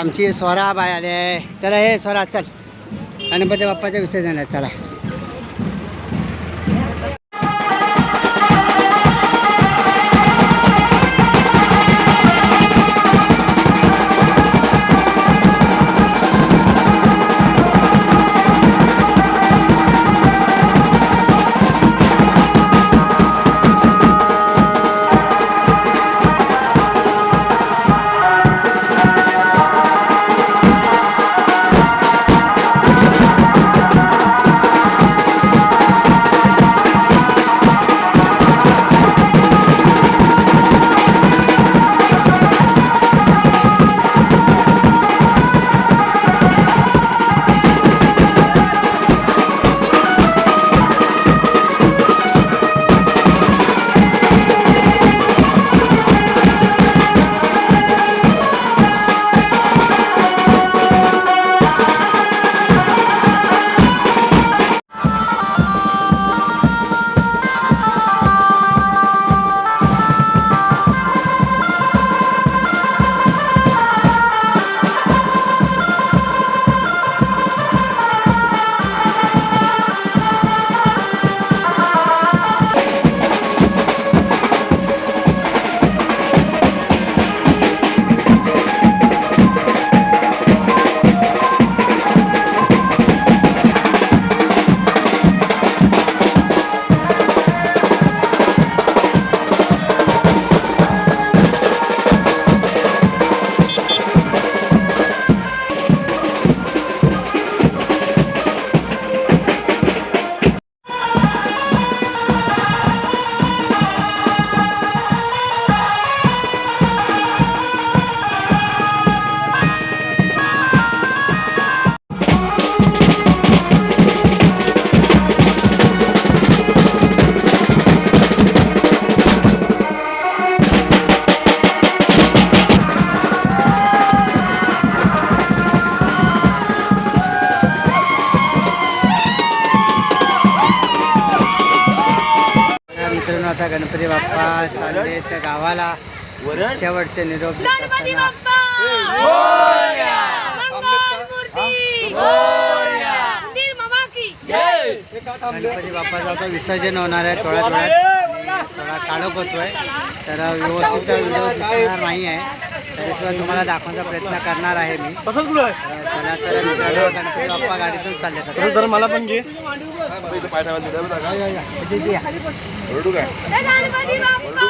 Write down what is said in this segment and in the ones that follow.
आमची स्वरा बाय आले चला हे स्वरा चल. गणपती बाप्पाच्या विसर्जन आहे चला. त्या गावाला शेवटचे निरोप देत गणपती असताना. बाप्पाचं आता विसर्जन होणार आहे थोड्या थोड्यात थोडा काळोख होतोय. तर व्यवस्थित व्हिडिओ दिसणार नाही आहे. तरीसुद्धा तुम्हाला दाखवण्याचा प्रयत्न करणार आहे मी. तर चला तर मित्रांनो गणपती बाप्पा गाडीतून चालले तसंच जरा मला पण घे. या जय गणपती बाप्पा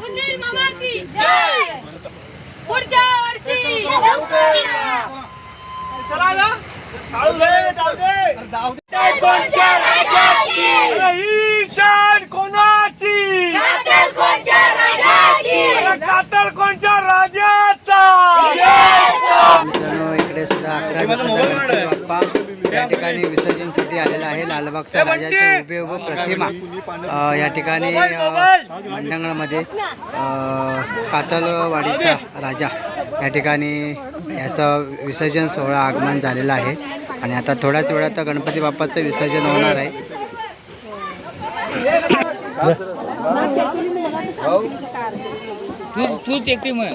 मंदिर मामा की पुढच्या वर्षी ईशान कोणाची कातल कोणच्या राजाचा मित्रांनो इकडे सुद्धा अकरा गणपती बाप्पा या ठिकाणी विसर्जनसाठी आलेला आहे. लालबागच्या राजाचे उभे उभे प्रतिमा या ठिकाणी अ, कातलवाडीचा राजा या ठिकाणी याचं विसर्जन सोहळा आगमन झालेला आहे. आणि आता थोड्याच वेळात गणपती बाप्पाचं विसर्जन होणार आहे. तू तूच एकटी म्हण.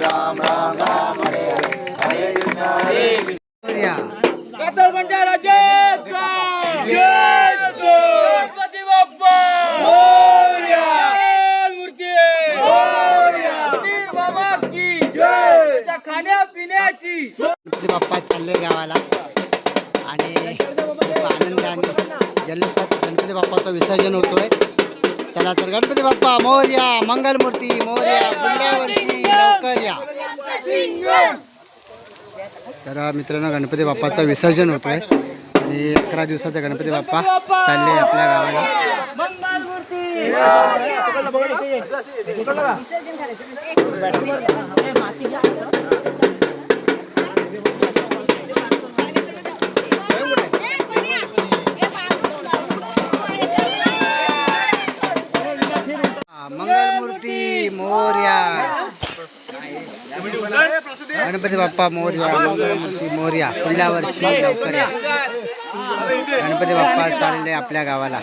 राम राम राम हरे हरे हरे कृष्ण हरे गणपती चालले गावाला. आणि खूप आनंदाने जल्लोषात गणपती बाप्पाचं विसर्जन होतोय. चला तर गणपती बाप्पा मोर्या मंगलमूर्ती मोर्या पुढल्या वर्षी लवकर या. तर मित्रांनो गणपती बाप्पाचं विसर्जन होतोय. आणि अकरा दिवसाचा गणपती बाप्पा चालले आपल्या गावाला. गणपती बाप्पा मोर्या गणपती मोर्या पुढल्या वर्षी लवकर या. गणपती बाप्पा चालले आपल्या गावाला.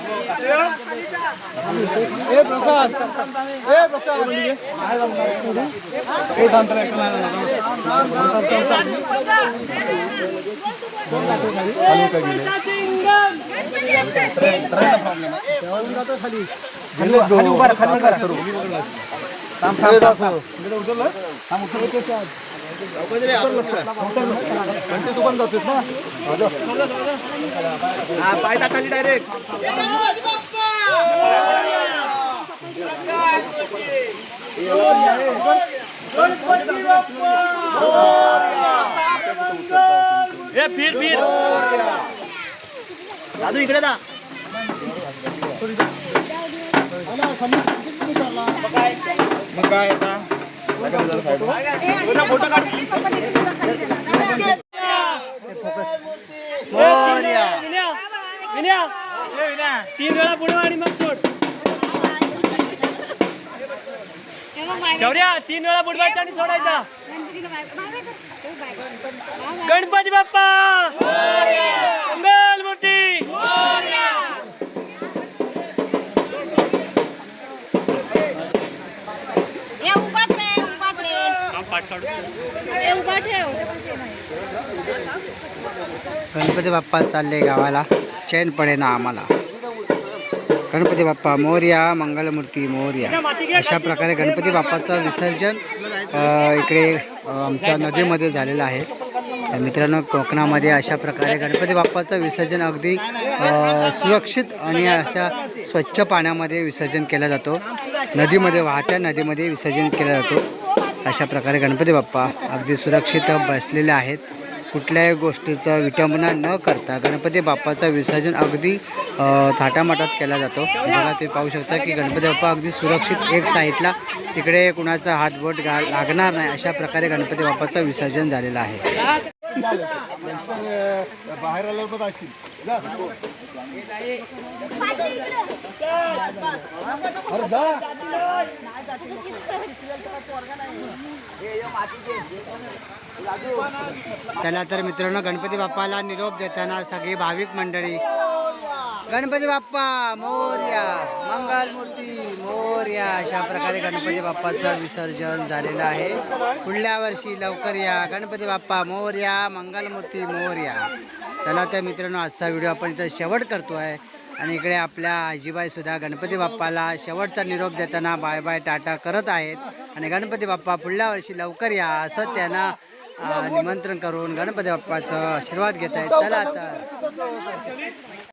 पाय टाकाली डायरेक्ट ए फिर फिर. दादू इकडे दा मग काय आता? तीन वेळा पुढे आणि मग सोड शौर्या तीन वेळा बुडवायचा आणि सोडायचा. गणपती बाप्पा! गणपती बाप्पा चालले गावाला. चैन पडे ना आम्हाला. गणपती बाप्पा मोर्या मंगलमूर्ती मोर्या. अशा प्रकारे गणपती बाप्पाचं विसर्जन इकडे आमच्या नदीमध्ये झालेलं आहे. तर मित्रांनो कोकणामध्ये अशा प्रकारे गणपती बाप्पाचं विसर्जन अगदी सुरक्षित आणि अशा स्वच्छ पाण्यामध्ये विसर्जन केला जातो. नदीमध्ये वाहत्या नदीमध्ये विसर्जन केला जातो. अशा प्रकारे गणपती बाप्पा अगदी सुरक्षित बसलेले आहेत. कुठल्याही गोष्टीचा विटंबना न करता गणपती बाप्पाचं विसर्जन अगदी थाटामाटात केला जातो. बघा तुम्ही पाहू शकता की गणपती बाप्पा अगदी सुरक्षित एक साईडला तिकडे कुणाचा हातबोट गा लागणार नाही अशा प्रकारे गणपती बाप्पाचं विसर्जन झालेलं आहे. बाहेर आल्यावर चला त्याला तर मित्रांनो गणपती बाप्पाला निरोप देताना सगळी भाविक मंडळी. गणपती बाप्पा मोर्या मंगलमूर्ती मोर्या अशा प्रकारे गणपती बाप्पाचं विसर्जन झालेलं आहे. पुढल्या वर्षी लवकर या. गणपती बाप्पा मोर्या मंगलमूर्ती मोर्या. चला तर मित्रांनो आजचा व्हिडिओ आपण इथं शेवट करतो आहे आणि इकडे आपल्या आजीबाई सुद्धा गणपती बाप्पाला शेवटचा निरोप देताना बाय बाय टाटा करत आहेत. आणि गणपती बाप्पा पुढल्या वर्षी लवकर या असं त्यांना निमंत्रण करून गणपती बाप्पाचं आशीर्वाद घेत आहेत चला तर